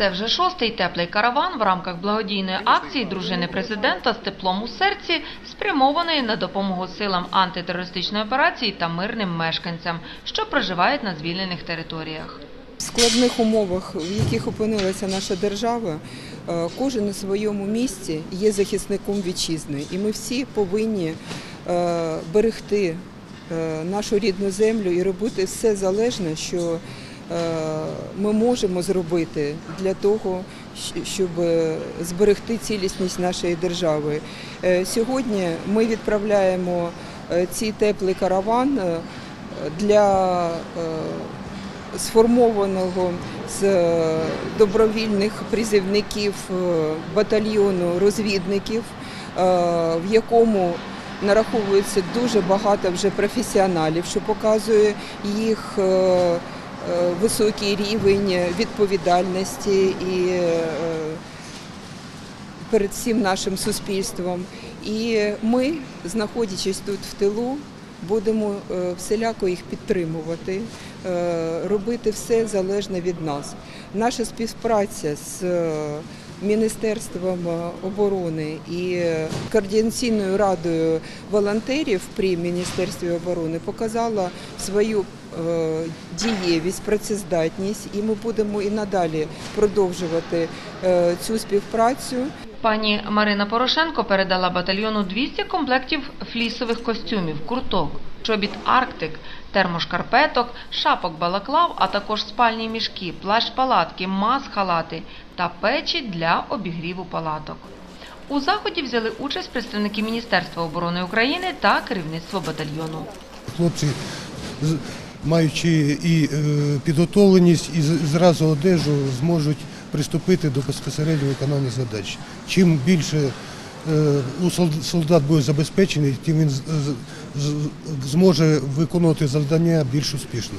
Це вже шостий теплий караван в рамках благодійної акції дружини президента з теплом у серці, спрямованої на допомогу силам антитерористичної операції та мирним мешканцям, що проживають на звільнених територіях. В складних умовах, в яких опинилася наша держава, е, кожен у своєму місці є захисником вітчизни. І ми всі повинні е, берегти е, нашу рідну землю і робити все залежне, що ми можемо зробити для того, щоб зберегти цілісність нашої держави. Е, Сьогодні ми відправляємо е, цей теплий караван е, для е, сформованого з е, добровільних призивників е, батальйону розвідників, е, в якому нараховується дуже багато вже професіоналів, що показує їх е, е, високий рівень відповідальності і е, перед всім нашим суспільством. І ми, знаходячись тут в тилу, будемо е, всіляко їх підтримувати, е, робити все залежне від нас. Наша співпраця з Міністерством е, оборони і е, координаційною радою волонтерів при Міністерстві оборони показала свою е, дієвість, працездатність, і ми будемо і надалі продовжувати цю співпрацю. Пані Марина Порошенко передала батальйону 200 комплектів флісових костюмів, курток, чобіт Арктик, термошкарпеток, шапок балаклав, а також спальні мішки, плащ-палатки, мас-халати та печі для обігріву палаток. У заході взяли участь представники Міністерства оборони України та керівництво батальйону. Хлопці, маючи і е, підготовленість, і зразу одежу, зможуть приступити до безпосередньо виконання задач. Чим більше е, у солдат буде забезпечений, тим він зможе виконувати завдання більш успішно.